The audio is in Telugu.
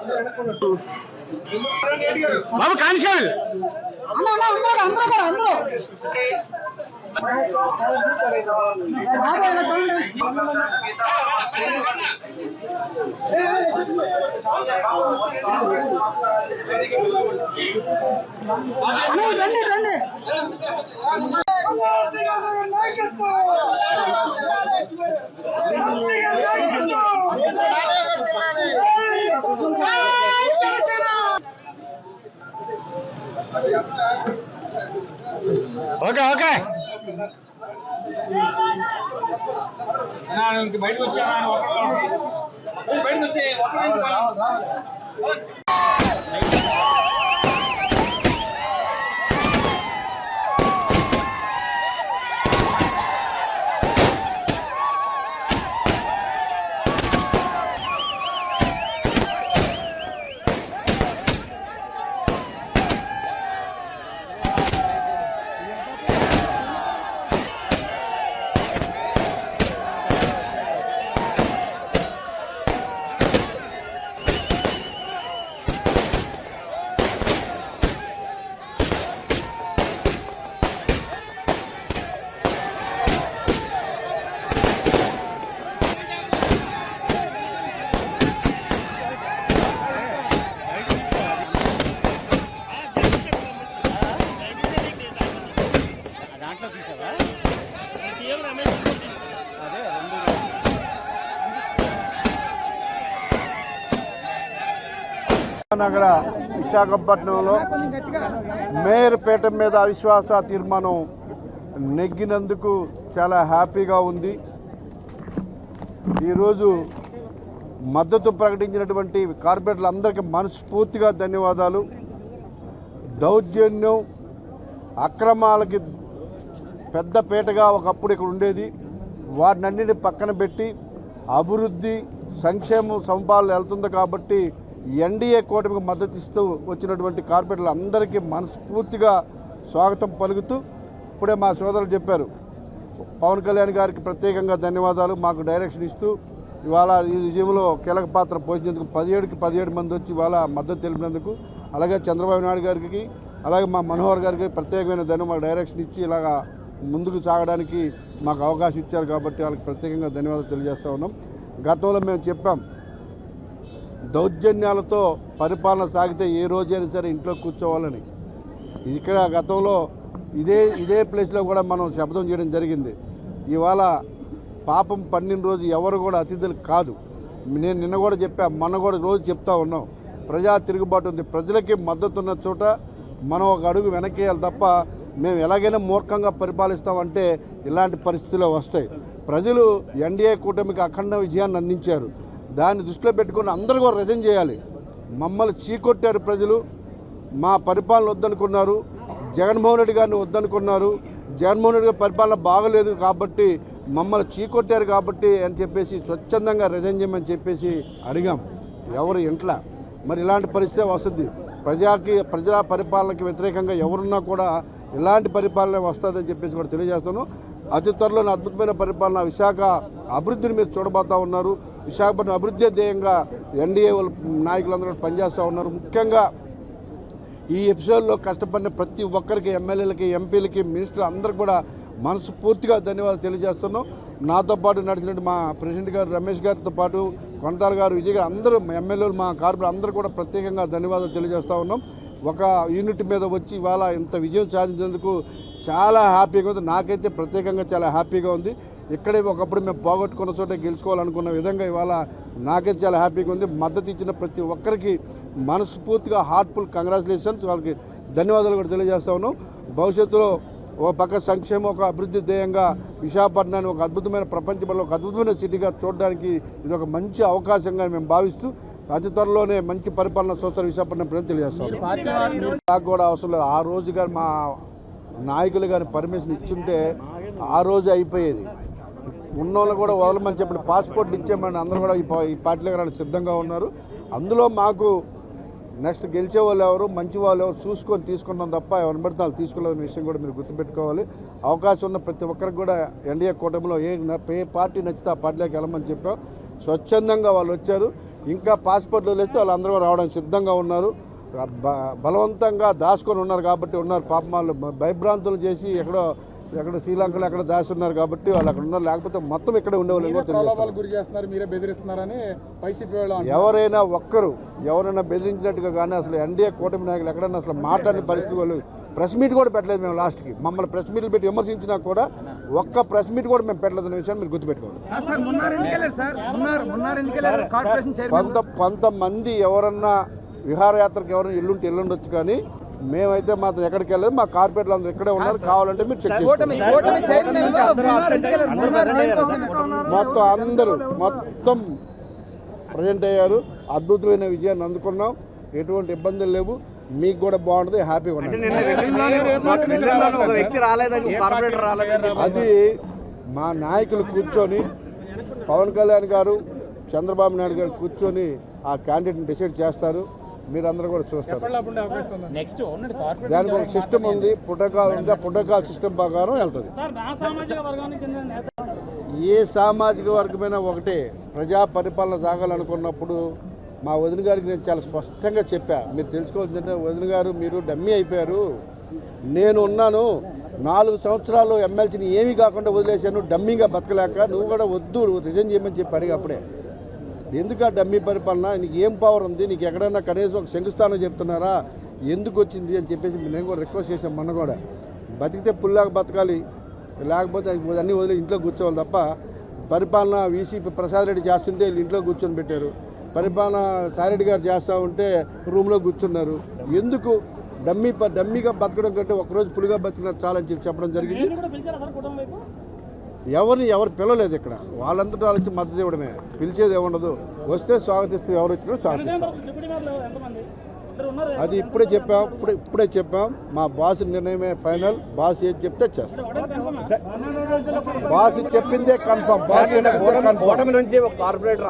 బాబు రావాలి ఇప్పుడే. బాబు కానిస్టేబుల్ ఓకే ఓకే బయటకు వచ్చాను బయటకు వచ్చి దాంట్లో తీసావా? నగర విశాఖపట్నంలో మేయర్ పేట మీద అవిశ్వాస తీర్మానం నెగ్గినందుకు చాలా హ్యాపీగా ఉంది. ఈరోజు మద్దతు ప్రకటించినటువంటి కార్పొరేటర్లందరికీ మనస్ఫూర్తిగా ధన్యవాదాలు. దౌర్జన్యం అక్రమాలకి పెద్దపేటగా ఒకప్పుడు ఇక్కడ ఉండేది. వాటినన్నిటిని పక్కన పెట్టి అభివృద్ధి సంక్షేమం సంపాదన వెళ్తుంది కాబట్టి ఎన్డీఏ కూటమికి మద్దతు ఇస్తూ వచ్చినటువంటి కార్పొరేటర్లు అందరికీ మనస్ఫూర్తిగా స్వాగతం పలుకుతూ ఇప్పుడే మా సోదరులు చెప్పారు. పవన్ కళ్యాణ్ గారికి ప్రత్యేకంగా ధన్యవాదాలు. మాకు డైరెక్షన్ ఇస్తూ ఇవాళ ఈ విజయంలో కీలక పాత్ర పోషించేందుకు పదిహేడుకి పదిహేడు మంది వచ్చి ఇవాళ మద్దతు తెలిపినందుకు అలాగే చంద్రబాబు నాయుడు గారికి అలాగే మా మనోహర్ గారికి ప్రత్యేకమైన ధన్యం మాకు డైరెక్షన్ ఇచ్చి ఇలాగా ముందుకు సాగడానికి మాకు అవకాశం ఇచ్చారు కాబట్టి వాళ్ళకి ప్రత్యేకంగా ధన్యవాదాలు తెలియజేస్తూ ఉన్నాం. గతంలో మేము చెప్పాం దౌర్జన్యాలతో పరిపాలన సాగితే ఏ రోజైనా సరే ఇంట్లో కూర్చోవాలని. ఇక్కడ గతంలో ఇదే ఇదే ప్లేస్లో కూడా మనం శబ్దం చేయడం జరిగింది. ఇవాళ పాపం పన్నెండు రోజు ఎవరు కూడా అతిథులు కాదు. నేను నిన్న కూడా చెప్పా మొన్న కూడా రోజు చెప్తా ఉన్నాం. ప్రజా తిరుగుబాటు ఉంది. ప్రజలకి మద్దతున్న చోట మనం ఒక అడుగు వెనకేయాలి తప్ప మేము ఎలాగైనా మూర్ఖంగా పరిపాలిస్తామంటే ఇలాంటి పరిస్థితులు వస్తాయి. ప్రజలు ఎన్డీఏ కూటమికి అఖండ విజయాన్ని అందించారు. దాన్ని దృష్టిలో పెట్టుకుని అందరూ కూడా రజన్ చేయాలి. మమ్మల్ని చీకొట్టారు ప్రజలు. మా పరిపాలన వద్దనుకున్నారు. జగన్మోహన్ రెడ్డి గారిని వద్దనుకున్నారు. జగన్మోహన్ రెడ్డి గారి పరిపాలన బాగలేదు కాబట్టి మమ్మల్ని చీకొట్టారు కాబట్టి అని చెప్పేసి స్వచ్ఛందంగా రిజైన్ చేయమని చెప్పేసి అడిగాం. ఎవరు ఇంట్లో? మరి ఇలాంటి పరిస్థితి వస్తుంది. ప్రజాకి ప్రజా పరిపాలనకి వ్యతిరేకంగా ఎవరున్నా కూడా ఇలాంటి పరిపాలన వస్తుందని చెప్పేసి కూడా తెలియజేస్తాను. అతి త్వరలోనే అద్భుతమైన పరిపాలన విశాఖ అభివృద్ధిని మీరు చూడబోతా ఉన్నారు. విశాఖపట్నం అభివృద్ధి ధ్యేయంగా ఎన్డీఏ నాయకులందరూ పనిచేస్తూ ఉన్నారు. ముఖ్యంగా ఈ ఎపిసోడ్లో కష్టపడిన ప్రతి ఒక్కరికి ఎమ్మెల్యేలకి ఎంపీలకి మినిస్టర్ అందరికి కూడా మనస్ఫూర్తిగా ధన్యవాదాలు తెలియజేస్తున్నాం. నాతో పాటు నడిచినట్టు మా ప్రెసిడెంట్ గారు రమేష్ గారితో పాటు కొనతారు గారు విజయ్ గారు అందరూ ఎమ్మెల్యేలు మా కార్పొరేట్ అందరూ కూడా ప్రత్యేకంగా ధన్యవాదాలు తెలియజేస్తూ ఉన్నాం. ఒక యూనిట్ మీద వచ్చి ఇవాళ ఇంత విజయం సాధించినందుకు చాలా హ్యాపీగా ఉంది. నాకైతే ప్రత్యేకంగా చాలా హ్యాపీగా ఉంది. ఇక్కడే ఒకప్పుడు మేము పోగొట్టుకున్న చోట గెలుచుకోవాలనుకున్న విధంగా ఇవాళ నాకైతే చాలా హ్యాపీగా ఉంది. మద్దతు ఇచ్చిన ప్రతి ఒక్కరికి మనస్ఫూర్తిగా హార్ట్ఫుల్ కంగ్రాచులేషన్స్ వాళ్ళకి ధన్యవాదాలు కూడా తెలియజేస్తా ఉన్నాం. భవిష్యత్తులో ఒక పక్క సంక్షేమం ఒక అభివృద్ధి ధ్యేయంగా విశాఖపట్నాన్ని ఒక అద్భుతమైన ప్రపంచంలో ఒక అద్భుతమైన సిటీగా చూడడానికి ఇది ఒక మంచి అవకాశంగా మేము భావిస్తూ అతి త్వరలోనే మంచి పరిపాలన చూస్తారు విశాఖపట్నం ప్రజలు తెలియజేస్తాం. నాకు కూడా అవసరం లేదు. ఆ రోజు కానీ మా నాయకులు కానీ పర్మిషన్ ఇచ్చుంటే ఆ రోజు అయిపోయేది. ఉన్నోళ్ళు కూడా వదలమని చెప్పిన పాస్పోర్ట్లు ఇచ్చేయమని అందరూ కూడా ఈ పా- ఈ పార్టీలో రావడానికి సిద్ధంగా ఉన్నారు. అందులో మాకు నెక్స్ట్ గెలిచే వాళ్ళు ఎవరు మంచి వాళ్ళు ఎవరు చూసుకొని తీసుకున్నాం తప్ప ఎవరిని పడితే వాళ్ళు తీసుకోలేని విషయం కూడా మీరు గుర్తుపెట్టుకోవాలి. అవకాశం ఉన్న ప్రతి ఒక్కరికి కూడా ఎన్డీఏ కూటమిలో ఏ పార్టీ నచ్చితే ఆ పార్టీలోకి వెళ్ళమని చెప్పాం. స్వచ్ఛందంగా వాళ్ళు వచ్చారు. ఇంకా పాస్పోర్ట్లు వదిలేస్తే వాళ్ళందరూ రావడానికి సిద్ధంగా ఉన్నారు. బలవంతంగా దాచుకొని ఉన్నారు కాబట్టి ఉన్నారు. పాపం వాళ్ళు భయభ్రాంతులు చేసి ఎక్కడో ఎక్కడ శ్రీలంకలో ఎక్కడ దాచి ఉన్నారు కాబట్టి వాళ్ళు అక్కడ ఉన్నారు. లేకపోతే మొత్తం ఇక్కడే ఉండేవాళ్ళు. ఎవరైనా ఒక్కరు ఎవరైనా బెదిరించినట్టుగా కానీ అసలు ఎన్డీఏ కూటమి నాయకులు ఎక్కడైనా అసలు మాట్లాడిన పరిస్థితి వాళ్ళు ప్రెస్ మీట్ కూడా పెట్టలేదు మేము లాస్ట్కి మమ్మల్ని ప్రెస్ మీట్లు పెట్టి విమర్శించినా కూడా ఒక్క ప్రెస్ మీట్ కూడా మేము పెట్టలేదు అనే విషయాన్ని మీరు గుర్తుపెట్టుకోవాలి సార్ మున్నారు ఎందుకు వెళ్ళారు సార్? మున్నారు మున్నారు ఎందుకు వెళ్ళారు? కార్పొరేషన్ చైర్మన్ కొంత కొంతమంది ఎవరన్నా విహారయాత్రకు ఎవరైనా ఎల్లుంటే ఎల్లుండొచ్చు కానీ మేమైతే మాత్రం ఎక్కడికి వెళ్ళలేదు. మా కార్పొరేట్లు అందరూ ఇక్కడే ఉన్నారు కావాలంటే మీరు చెక్? మొత్తం అందరూ మొత్తం ప్రజెంట్ అయ్యారు. అద్భుతమైన విజయాన్ని అందుకున్నాం. ఎటువంటి ఇబ్బందులు లేవు. మీకు కూడా బాగుంటుంది హ్యాపీగా ఉండండి. ఒక వ్యక్తి రాలేదని కార్పొరేటర్ రాలేదని అది మా నాయకులు కూర్చొని పవన్ కళ్యాణ్ గారు చంద్రబాబు నాయుడు గారు కూర్చొని ఆ క్యాండిడేట్ని డిసైడ్ చేస్తారు. మీరందరూ కూడా చూస్తారు. దానికి ఒక సిస్టమ్ ఉంది పుటకాల్ ఉంది? ఆ పుటకాల్ సిస్టమ్ ప్రకారం వెళ్తుంది. ఏ సామాజిక వర్గమైనా ఒకటే ప్రజా పరిపాలన సాగాలనుకున్నప్పుడు మా వదిన గారికి నేను చాలా స్పష్టంగా చెప్పా. మీరు తెలుసుకోవాల్సిందంటే వదిన గారు మీరు డమ్మీ అయిపోయారు. నేను ఉన్నాను. నాలుగు సంవత్సరాలు ఎమ్మెల్సీని ఏమీ కాకుండా వదిలేశాను. డమ్మీగా బతకలేక నువ్వు కూడా వద్దు రిజైన్ చేయమని చెప్పి అడిగి అప్పుడే. ఎందుకు ఆ డమ్మీ పరిపాలన? నీకు ఏం పవర్ ఉంది? నీకు ఎక్కడైనా కనీసం ఒక శంకుస్థానం చెప్తున్నారా? ఎందుకు వచ్చింది అని చెప్పేసి నేను కూడా రిక్వెస్ట్ చేశాను మొన్న కూడా. బతికితే పుల్లాగా బతకాలి. లేకపోతే అన్నీ వదిలి ఇంట్లో కూర్చోవాలి తప్ప పరిపాలన వీసీ ప్రసాద్ రెడ్డి చేస్తుంటే వీళ్ళు ఇంట్లో కూర్చొని పెట్టారు. పరిపాలన సారెడ్డి గారు చేస్తూ ఉంటే రూమ్లో కూర్చున్నారు ఎందుకు డమ్మీ ప- డమ్మీగా బతకడం కంటే ఒకరోజు పులిగా బతికిన చాలని చెప్పి చెప్పడం జరిగింది ఎవరిని ఎవరు పిలవలేదు ఇక్కడ వాళ్ళంతటా వాళ్ళు వచ్చి మద్దతు ఇవ్వడమే పిలిచేది ఏముండదు వస్తే స్వాగతిస్తూ ఎవరు వచ్చినా స్వాగతిస్తాం అది ఇప్పుడే చెప్పాం ఇప్పుడే ఇప్పుడే చెప్పాం మా బాస్ నిర్ణయమే ఫైనల్ బాస్ ఏది చెప్తే చేస్తాం బాస్ చెప్పిందే కన్ఫర్మ్ బాస్ ఓటమి నుంచి ఒక కార్పొరేటర్